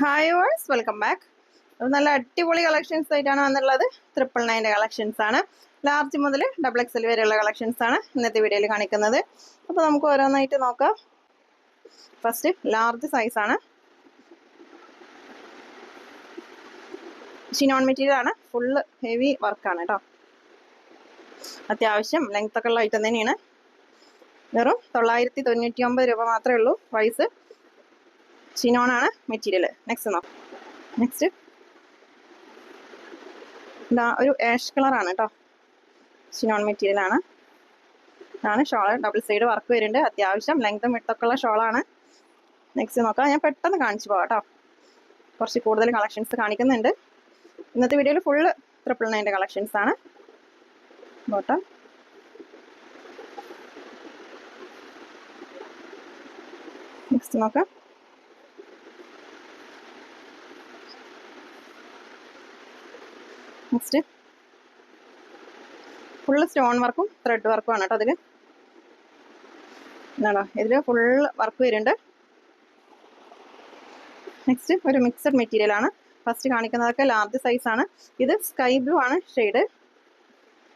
Hi verse welcome back നല്ല അടിപൊളി collections ആയിട്ടാണ് വന്നിട്ടുള്ളത്. ട്രിപ്പിൾ നയന്റെ കളക്ഷൻസ് ആണ്. ലാർജ് മുതൽ ഡബിൾ എക്സൽ വരെയുള്ള കളക്ഷൻസ് ആണ് ഇന്നത്തെ വീഡിയോയിൽ കാണിക്കുന്നത്. അപ്പോൾ നമുക്ക് ഓരോന്നായിട്ട് നോക്കാം. ഫസ്റ്റ് ലാർജ് സൈസ് ആണ്. ഷിനോൺ മെറ്റീരിയൽ ആണ്. ഫുള്ള് ഹെവി വർക്കാണ് കേട്ടോ അത്യാവശ്യം ലെങ്ത് ഒക്കെ ഉള്ള ഐറ്റം തന്നെയാണ്. വെറും തൊള്ളായിരത്തി തൊണ്ണൂറ്റി ഒമ്പത് രൂപ മാത്രമേ ഉള്ളൂ പ്രൈസ് ഷിനോൺ ആണ് മെറ്റീരിയൽ നെക്സ്റ്റ് നോക്കാം നെക്സ്റ്റ് ഇതാ ഒരു ആഷ് കളറാണ് കേട്ടോ ഷിനോൺ മെറ്റീരിയൽ ആണ്. ഇതാണ് ഷോൾ ഡബിൾ സൈഡ് വർക്ക് വരുന്നുണ്ട്. അത്യാവശ്യം ലെങ്തും വിട്ടൊക്കെ ഉള്ള ഷോളാണ് നെക്സ്റ്റ് നോക്കാം. ഞാൻ പെട്ടെന്ന് കാണിച്ചു പോകാം കേട്ടോ കുറച്ച് കൂടുതൽ കളക്ഷൻസ് കാണിക്കുന്നുണ്ട്. ഇന്നത്തെ വീഡിയോയിൽ ഫുള്ള് ട്രിപ്പിൾ നയന്റെ കളക്ഷൻസ് ആണ്. ബോട്ടം നെക്സ്റ്റ് നോക്കാം. നെക്സ്റ്റ് ഫുള്ള് സ്റ്റോൺ വർക്കും ത്രെഡ് വർക്കും ആണ് കേട്ടോ അതിൽ എന്നാണോ ഇതിൽ ഫുൾ വർക്ക് വരുന്നുണ്ട്. നെക്സ്റ്റ് ഒരു മിക്സഡ് മെറ്റീരിയൽ ആണ്. ഫസ്റ്റ് കാണിക്കുന്നതൊക്കെ ലാർജ് സൈസ് ആണ്. ഇത് സ്കൈ ബ്ലൂ ആണ് ഷെയ്ഡ്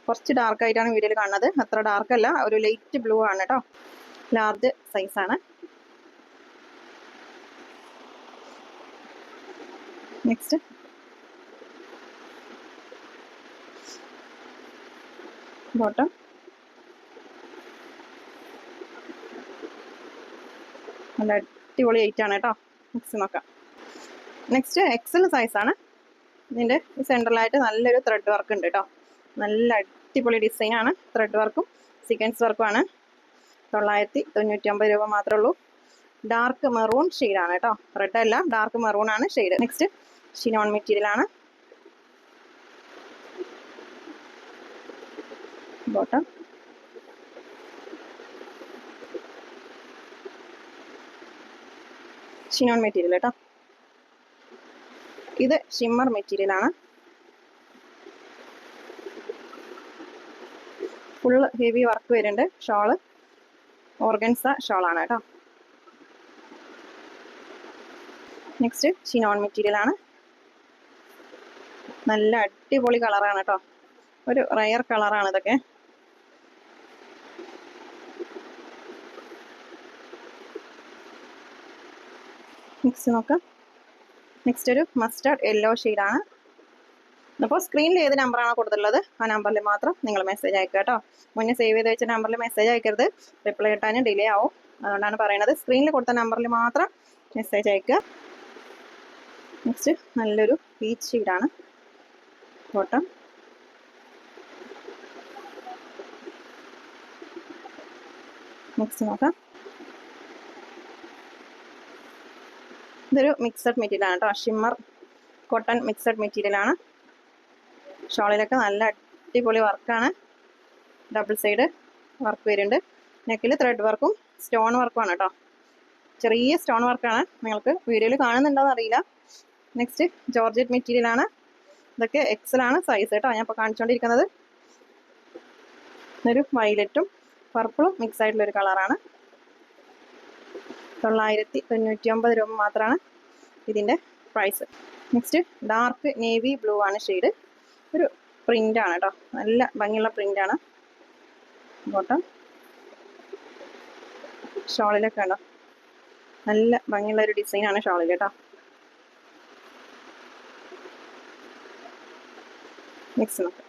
കുറച്ച് ഡാർക്ക് ആയിട്ടാണ് വീഡിയോയിൽ കാണുന്നത്. അത്ര ഡാർക്ക് അല്ല ഒരു ലൈറ്റ് ബ്ലൂ ആണ് കേട്ടോ ലാർജ് സൈസ് ആണ്. Next bottom. നല്ല അടിപൊളി ആണ് കേട്ടോ. നെക്സ്റ്റ് നോക്കാം നെക്സ്റ്റ് എക്സൽ സൈസാണ് ഇതിന്റെ സെൻട്രലായിട്ട് നല്ലൊരു ത്രെഡ് വർക്ക് ഉണ്ട് കേട്ടോ. നല്ല അടിപൊളി ഡിസൈൻ ആണ്. ത്രെഡ് വർക്കും സീക്വൻസ് വർക്കും ആണ്. തൊള്ളായിരത്തി തൊണ്ണൂറ്റി ഒമ്പത് രൂപ മാത്രമേ ഉള്ളൂ. ഡാർക്ക് മെറൂൺ ഷെയ്ഡാണ് കേട്ടോ. റെഡ് അല്ല ഡാർക്ക് മെറൂൺ ആണ് shade next chiffon material bottom. Chiffon material കേട്ടോ. ഇത് ഷിമ്മർ മെറ്റീരിയൽ ആണ്. ഫുൾ ഹെവി വർക്ക് വരുന്നുണ്ട്. ഷോൾ ഓർഗൻസ ഷോളാണ് കേട്ടോ. നെക്സ്റ്റ് ഷിനോൺ മെറ്റീരിയൽ ആണ്. നല്ല അടിപൊളി കളറാണ് കേട്ടോ. ഒരു റയർ കളറാണ് ഇതൊക്കെ. നെക്സ്റ്റ് നോക്കാം. നെക്സ്റ്റ് ഒരു മസ്റ്റർഡ് യെല്ലോ ഷെയ്ഡാണ് അപ്പോൾ സ്ക്രീനിൽ ഏത് നമ്പറാണോ കൊടുത്തിട്ടുള്ളത് ആ നമ്പറിൽ മാത്രം നിങ്ങൾ മെസ്സേജ് അയക്കുക കേട്ടോ. മുന്നേ സേവ് ചെയ്ത് വെച്ച നമ്പറിൽ മെസ്സേജ് അയക്കരുത്. റിപ്ലൈ കിട്ടാനും ഡിലേ ആവും. അതുകൊണ്ടാണ് പറയുന്നത് സ്ക്രീനിൽ കൊടുത്ത നമ്പറിൽ മാത്രം മെസ്സേജ് അയക്കുക. നെക്സ്റ്റ് നല്ലൊരു പീച്ച് ഷെയ്ഡാണ് ബോട്ടം നെക്സ്റ്റ് നോക്കാം. ഇതൊരു മിക്സഡ് മെറ്റീരിയൽ ആണ് കേട്ടോ ഷിമ്മർ കോട്ടൺ മിക്സഡ് മെറ്റീരിയൽ ആണ് ഷോളിലൊക്കെ നല്ല അടിപൊളി വർക്കാണ് ഡബിൾ സൈഡ് വർക്ക് വരുന്നുണ്ട്. നെക്കിൽ ത്രെഡ് വർക്കും സ്റ്റോൺ വർക്കുമാണ് കേട്ടോ ചെറിയ സ്റ്റോൺ വർക്കാണ് നിങ്ങൾക്ക് വീഡിയോയിൽ കാണുന്നുണ്ടോയെന്ന് അറിയില്ല. നെക്സ്റ്റ് ജോർജറ്റ് മെറ്റീരിയൽ ആണ്. ഇതൊക്കെ ആണ് സൈസ് കേട്ടോ ഞാൻ ഇപ്പോൾ കാണിച്ചുകൊണ്ടിരിക്കുന്നത് ഒരു വയലറ്റും പർപ്പിളും മിക്സ് ആയിട്ടുള്ളൊരു കളറാണ് തൊള്ളായിരത്തി തൊണ്ണൂറ്റി ഒമ്പത് രൂപ മാത്രമാണ് ഇതിന്റെ price next dark navy blue ആണ് ഷെയ്ഡ് ഒരു പ്രിന്റ് ആണ് കേട്ടോ നല്ല ഭംഗിയുള്ള പ്രിന്റാണ് ബോട്ടം ഷോളിലൊക്കെ ഉണ്ടോ? നല്ല ഭംഗിയുള്ള ഒരു ഡിസൈനാണ് ഷോളിൽ കേട്ടോ നെക്സ്റ്റ് നോക്കാം.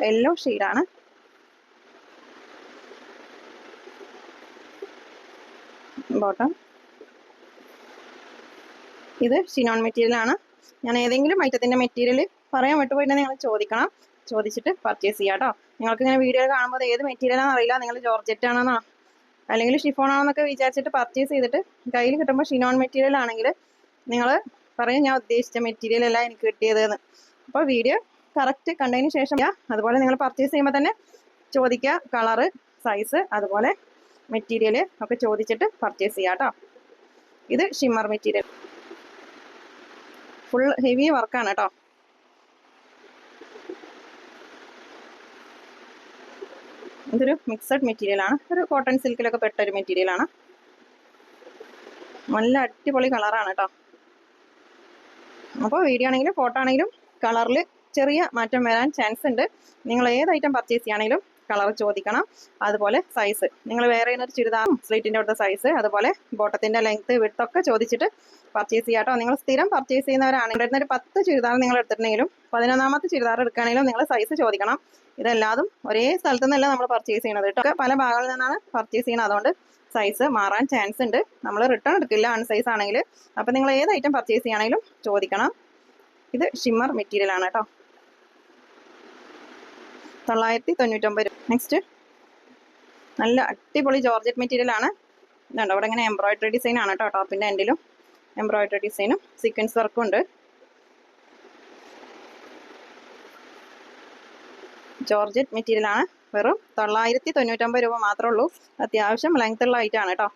യെല്ലോ ഷെയ്ഡാണ് ബോട്ടം. ഇത് ഷിനോൺ മെറ്റീരിയൽ ആണ്. ഞാൻ ഏതെങ്കിലും ഐറ്റത്തിന്റെ മെറ്റീരിയൽ പറയാൻ വിട്ടുപോയിട്ട് നിങ്ങൾ ചോദിക്കണം. ചോദിച്ചിട്ട് പർച്ചേസ് ചെയ്യാം കേട്ടോ നിങ്ങൾക്ക് ഇങ്ങനെ വീഡിയോ കാണുമ്പോൾ ഏത് മെറ്റീരിയൽ ആണെന്ന് അറിയില്ല. നിങ്ങൾ ജോർജറ്റ് ആണെന്നോ അല്ലെങ്കിൽ ഷിഫോൺ ആണെന്നൊക്കെ വിചാരിച്ചിട്ട് പർച്ചേസ് ചെയ്തിട്ട് കയ്യിൽ കിട്ടുമ്പോൾ ഷിനോൺ മെറ്റീരിയൽ ആണെങ്കിൽ നിങ്ങൾ പറയും ഞാൻ ഉദ്ദേശിച്ച മെറ്റീരിയൽ അല്ല എനിക്ക് കിട്ടിയതെന്ന്. അപ്പോൾ വീഡിയോ കറക്റ്റ് കണ്ടതിന് ശേഷം അതുപോലെ നിങ്ങൾ പർച്ചേസ് ചെയ്യുമ്പോൾ തന്നെ ചോദിക്കുക കളറ് സൈസ് അതുപോലെ മെറ്റീരിയൽ ഒക്കെ ചോദിച്ചിട്ട് പർച്ചേസ് ചെയ്യാം കേട്ടോ ഇത് ഷിമ്മർ മെറ്റീരിയൽ ഫുൾ ഹെവി വർക്കാണ് കേട്ടോ ഇതൊരു മിക്സഡ് മെറ്റീരിയൽ ആണ്. ഒരു കോട്ടൺ സിൽക്കിലൊക്കെ പെട്ട ഒരു മെറ്റീരിയൽ ആണ്. നല്ല അടിപൊളി കളറാണ് കേട്ടോ അപ്പോൾ വീഡിയോ ആണെങ്കിലും ഫോട്ടോ ആണെങ്കിലും കളറിൽ ചെറിയ മാറ്റം വരാൻ ചാൻസ് ഉണ്ട്. നിങ്ങൾ ഏത് ഐറ്റം പർച്ചേസ് ചെയ്യുകയാണെങ്കിലും കളർ ചോദിക്കണം. അതുപോലെ സൈസ് നിങ്ങൾ വേറെ ഒരു ചുരിദാർ സ്ലീറ്റിന്റെ അവിടുത്തെ സൈസ് അതുപോലെ ബോട്ടത്തിന്റെ ലെങ്ത്ത് വിട്ടൊക്കെ ചോദിച്ചിട്ട് പർച്ചേസ് ചെയ്യാം കേട്ടോ നിങ്ങൾ സ്ഥിരം പർച്ചേസ് ചെയ്യുന്നവരാണെങ്കിൽ ഒരു പത്ത് ചുരിദാർ നിങ്ങൾ എടുത്തിട്ടുണ്ടെങ്കിലും പതിനൊന്നാമത്തെ ചുരിദാർ എടുക്കുകയാണെങ്കിലും നിങ്ങൾ സൈസ് ചോദിക്കണം. ഇതെല്ലാതും ഒരേ സ്ഥലത്തു നിന്നല്ല നമ്മൾ പർച്ചേസ് ചെയ്യണത് കേട്ടോ പല ഭാഗങ്ങളിൽ നിന്നാണ് പർച്ചേസ് ചെയ്യുന്നത്. അതുകൊണ്ട് സൈസ് മാറാൻ ചാൻസ് ഉണ്ട്. നമ്മൾ റിട്ടേൺ എടുക്കില്ല അൺസൈസ് ആണെങ്കിൽ. അപ്പം നിങ്ങൾ ഏത് ഐറ്റം പർച്ചേസ് ചെയ്യുകയാണെങ്കിലും ചോദിക്കണം. ഇത് ഷിമ്മർ മെറ്റീരിയൽ ആണ് കേട്ടോ. തൊള്ളായിരത്തി തൊണ്ണൂറ്റൊമ്പത് രൂപ. നെക്സ്റ്റ് നല്ല അടിപൊളി ജോർജറ്റ് മെറ്റീരിയൽ ആണ്. ഇതുണ്ട്. അവിടെ ഇങ്ങനെ എംബ്രോയിഡറി ഡിസൈൻ ആണ് കേട്ടോ ടോപ്പിന്റെ എൻഡിലും എംബ്രോയിഡറി ഡിസൈനും സീക്വൻസ് വർക്കും ഉണ്ട്. ജോർജറ്റ് മെറ്റീരിയൽ ആണ്. വെറും തൊള്ളായിരത്തി തൊണ്ണൂറ്റൊമ്പത് രൂപ മാത്രമേ ഉള്ളൂ. അത്യാവശ്യം ലെങ്ത് ഉള്ള ഐറ്റം ആണ് കേട്ടോ.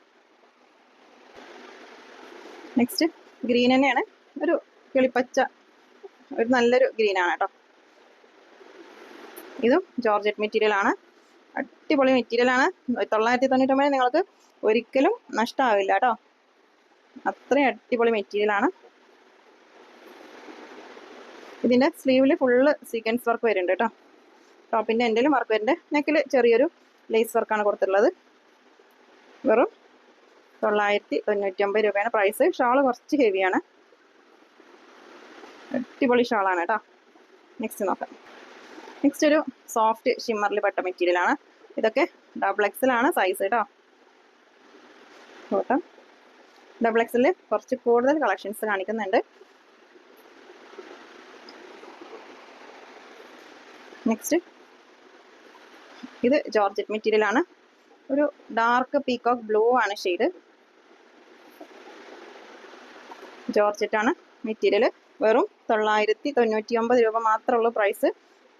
നെക്സ്റ്റ് ഗ്രീൻ തന്നെയാണ്. ഒരു കിളിപ്പച്ച ഒരു നല്ലൊരു ഗ്രീനാണ് കേട്ടോ. ഇതും ജോർജറ്റ് മെറ്റീരിയൽ ആണ്. അടിപൊളി മെറ്റീരിയൽ ആണ്. തൊള്ളായിരത്തി തൊണ്ണൂറ്റൊമ്പത് നിങ്ങൾക്ക് ഒരിക്കലും നഷ്ടമാവില്ല കേട്ടോ. അത്രയും അടിപൊളി മെറ്റീരിയൽ ആണ്. ഇതിന്റെ സ്ലീവിൽ ഫുള്ള് സീക്വൻസ് വർക്ക് വരുന്നുണ്ട് കേട്ടോ. ടോപ്പിന്റെ എൻഡിലും വർക്ക് വരുന്നുണ്ട്. നെക്കിൽ ചെറിയൊരു ലേസ് വർക്കാണ് കൊടുത്തിട്ടുള്ളത്. വെറും തൊള്ളായിരത്തി തൊണ്ണൂറ്റി ഒമ്പത് രൂപയാണ് പ്രൈസ് ഷാൾ കുറച്ച് ഹെവിയാണ് അടിപൊളി ഷാളാണ് കേട്ടോ. നെക്സ്റ്റ് നോക്കാം. നെക്സ്റ്റ് ഒരു സോഫ്റ്റ് ഷിമ്മറിൽ പെട്ട മെറ്റീരിയലാണ് ഇതൊക്കെ ഡബിൾ എക്സലാണ് സൈസ് കേട്ടോ കോട്ടൺ ഡബിൾ എക്സിൽ കുറച്ച് കൂടുതൽ കളക്ഷൻസ് കാണിക്കുന്നുണ്ട്. നെക്സ്റ്റ് ഇത് ജോർജറ്റ് മെറ്റീരിയലാണ് ഒരു ഡാർക്ക് പീകോക്ക് ബ്ലൂ ആണ് ഷെയ്ഡ് ജോർജറ്റ് ആണ് മെറ്റീരിയൽ വെറും തൊള്ളായിരത്തി തൊണ്ണൂറ്റി ഒമ്പത് രൂപ മാത്രമുള്ള പ്രൈസ്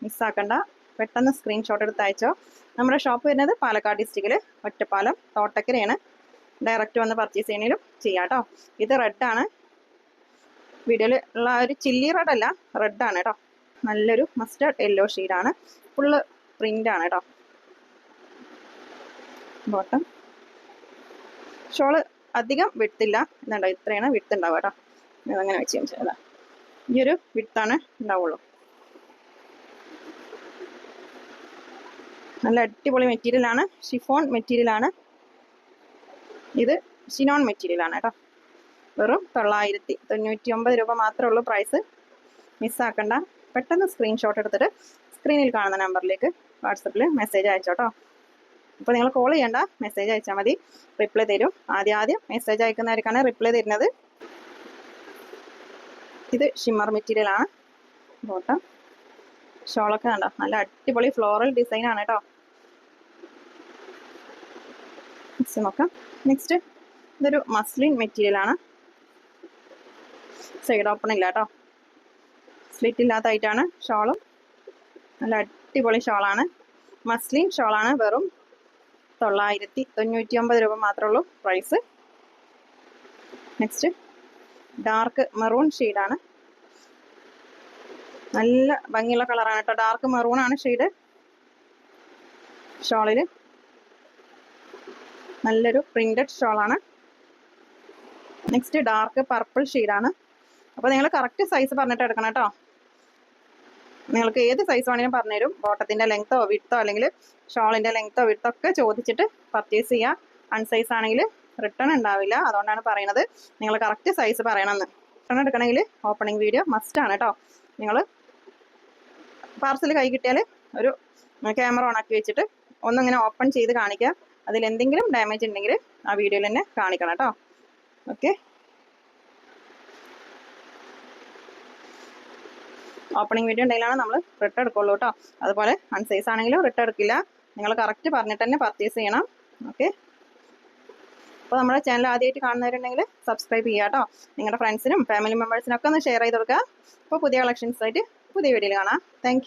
മിസ്സാക്കണ്ട. പെട്ടെന്ന് സ്ക്രീൻഷോട്ട് എടുത്ത് അയച്ചോ. നമ്മുടെ ഷോപ്പ് വരുന്നത് പാലക്കാട് ഡിസ്ട്രിക്റ്റിൽ ഒറ്റപ്പാലം തോട്ടക്കരയാണ്. ഡയറക്റ്റ് വന്ന് പർച്ചേസ് ചെയ്യണേലും ചെയ്യാം കേട്ടോ ഇത് റെഡാണ് വീഡിയോയിൽ ഉള്ള ഒരു ചില്ലി റെഡ് അല്ല റെഡാണ് കേട്ടോ നല്ലൊരു മസ്റ്റേർഡ് യെല്ലോ ഷെയ്ഡാണ് ഫുള്ള് പ്രിന്റാണ് കേട്ടോ ബോട്ടം ഷോൾ അധികം വിട്ടില്ല എന്നുണ്ടോ ഇത്രയാണ് വിട്ട് ഉണ്ടാവുക കേട്ടോ അതങ്ങനെ വെച്ച് കാണിച്ചതാ. ഈ ഒരു വിട്ടാണ് ഉണ്ടാവുള്ളൂ. നല്ല അടിപൊളി മെറ്റീരിയലാണ്. ഷിഫോൺ മെറ്റീരിയലാണ്. ഇത് ഷിനോൺ മെറ്റീരിയലാണ് കേട്ടോ. വെറും തൊള്ളായിരത്തി തൊണ്ണൂറ്റി ഒമ്പത് രൂപ മാത്രമേ ഉള്ളൂ പ്രൈസ് മിസ്സാക്കണ്ട പെട്ടെന്ന് സ്ക്രീൻഷോട്ട് എടുത്തിട്ട് സ്ക്രീനിൽ കാണുന്ന നമ്പറിലേക്ക് വാട്സപ്പിൽ മെസ്സേജ് അയച്ചോട്ടോ അപ്പോൾ നിങ്ങൾ കോൾ ചെയ്യേണ്ട. മെസ്സേജ് അയച്ചാൽ മതി. റിപ്ലൈ തരും. ആദ്യം ആദ്യം മെസ്സേജ് അയക്കുന്നവർക്കാണ് റിപ്ലൈ തരുന്നത്. ഇത് ഷിമ്മർ മെറ്റീരിയലാണ്. ബോട്ടം ഷോളൊക്കെ കണ്ടോ? നല്ല അടിപൊളി ഫ്ലോറൽ ഡിസൈൻ ആണ് കേട്ടോ. നെക്സ്റ്റ് നോക്കാം. നെക്സ്റ്റ് ഇതൊരു മസ്ലിൻ മെറ്റീരിയൽ ആണ്. സൈഡ് ഓപ്പൺ ഇല്ല കേട്ടോ. സ്ലിറ്റ് ഇല്ലാത്തതായിട്ടാണ് ഷോളും. നല്ല അടിപൊളി ഷോളാണ് മസ്ലിൻ ഷോളാണ് വെറും തൊള്ളായിരത്തി തൊണ്ണൂറ്റി ഒമ്പത് രൂപ മാത്രമേ ഉള്ളൂ പ്രൈസ് നെക്സ്റ്റ് ഡാർക്ക് മെറൂൺ ഷെയ്ഡാണ് നല്ല ഭംഗിയുള്ള കളറാണ് കേട്ടോ. ഡാർക്ക് മെറൂൺ ആണ് ഷെയ്ഡ് ഷോളിൽ നല്ലൊരു പ്രിന്റഡ് ഷോളാണ് നെക്സ്റ്റ് ഡാർക്ക് പർപ്പിൾ ഷെയ്ഡാണ് അപ്പോൾ നിങ്ങൾ കറക്റ്റ് സൈസ് പറഞ്ഞിട്ട് എടുക്കണം കേട്ടോ. നിങ്ങൾക്ക് ഏത് സൈസ് വേണമെങ്കിലും പറഞ്ഞുതരും. ബോട്ടത്തിന്റെ ലെങ്ത്തോ വിട്ടോ അല്ലെങ്കിൽ ഷോളിന്റെ ലെങ്ത്തോ വിട്ടോ ഒക്കെ ചോദിച്ചിട്ട് പർച്ചേസ് ചെയ്യുക അൺസൈസ് ആണെങ്കിൽ റിട്ടേൺ ഉണ്ടാവില്ല. അതുകൊണ്ടാണ് പറയുന്നത്. നിങ്ങൾ കറക്റ്റ് സൈസ് പറയണമെന്ന്. റിട്ടേൺ എടുക്കണമെങ്കിൽ ഓപ്പണിംഗ് വീഡിയോ മസ്റ്റ് ആണ് കേട്ടോ. നിങ്ങൾ പാർസൽ കൈ കിട്ടിയാൽ ഒരു ക്യാമറ ഓൺ ആക്കി വെച്ചിട്ട് ഒന്നിങ്ങനെ ഓപ്പൺ ചെയ്ത് കാണിക്കുക അതിൽ എന്തെങ്കിലും ഡാമേജ് ഉണ്ടെങ്കിൽ ആ വീഡിയോയിൽ തന്നെ കാണിക്കണം കേട്ടോ. ഓക്കെ ഓപ്പണിംഗ് വീഡിയോ ഉണ്ടെങ്കിലാണ് നമ്മൾ റിട്ടേൺ എടുക്കുള്ളൂ കേട്ടോ. അതുപോലെ അൺസൈസ് ആണെങ്കിലും റിട്ടേൺ എടുക്കില്ല. നിങ്ങൾ കറക്റ്റ് പറഞ്ഞിട്ട് തന്നെ പർച്ചേസ് ചെയ്യണം. ഓക്കെ അപ്പോൾ നമ്മുടെ ചാനൽ ആദ്യമായിട്ട് കാണുന്നവരുണ്ടെങ്കിൽ സബ്സ്ക്രൈബ് ചെയ്യുക കേട്ടോ. നിങ്ങളുടെ ഫ്രണ്ട്സിനും ഫാമിലി മെമ്പേഴ്സിനും ഒക്കെ ഒന്ന് ഷെയർ ചെയ്ത് കൊടുക്കുക. അപ്പോൾ പുതിയ കളക്ഷൻസ് ആയിട്ട് പുതിയ വീഡിയോയിൽ കാണാം. താങ്ക്